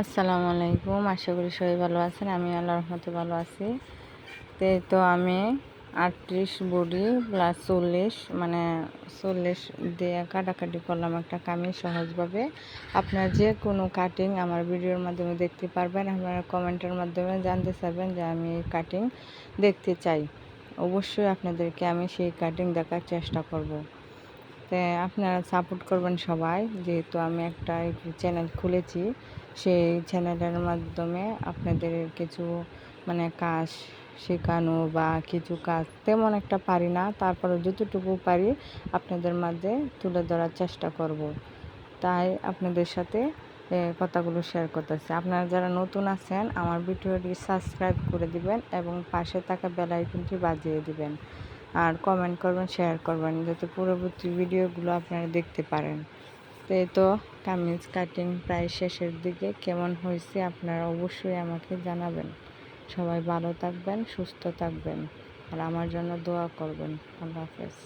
আসসালামু আলাইকুম, আশা করি সবাই ভালো আছেন, আমি আল্লাহ রহমতে ভালো আছি। তো তো আমি আটত্রিশ বডি প্লাস চল্লিশ মানে চল্লিশ দিয়ে কাটাকাটি করলাম একটা কামিজ সহজভাবে। আপনার যে কোনো কাটিং আমার ভিডিওর মাধ্যমে দেখতে পারবেন, আপনারা কমেন্টের মাধ্যমে জানতে চাইবেন যে আমি এই কাটিং দেখতে চাই। অবশ্যই আপনাদেরকে আমি সেই কাটিং দেখার চেষ্টা করব। তো আপনারা সাপোর্ট করবেন সবাই। যেহেতু আমি একটা চ্যানেল খুলেছি, সেই চ্যানেলের মাধ্যমে আপনাদের কিছু মানে কাজ শেখানো বা কিছু কাজ তেমন একটা পারি না তারপরে যতটুকু পারি আপনাদের মাঝে তুলে ধরার চেষ্টা করব। তাই আপনাদের সাথে কথাগুলো শেয়ার করতেছি। আপনারা যারা নতুন আছেন, আমার ভিডিওটি সাবস্ক্রাইব করে দিবেন এবং পাশে থাকা বেল আইকনটি বাজিয়ে দিবেন। আর কমেন্ট করবেন শেয়ার করবেন যাতে পরবর্তী ভিডিওগুলো আপনারা দেখতে পারেন। তো এই তো, কামিজ কাটিং প্রায় শেষের দিকে। কেমন হয়েছে আপনারা অবশ্যই আমাকে জানাবেন। সবাই ভালো থাকবেন, সুস্থ থাকবেন। আর আমার জন্য দোয়া করবেন। আল্লাহ হাফেজ।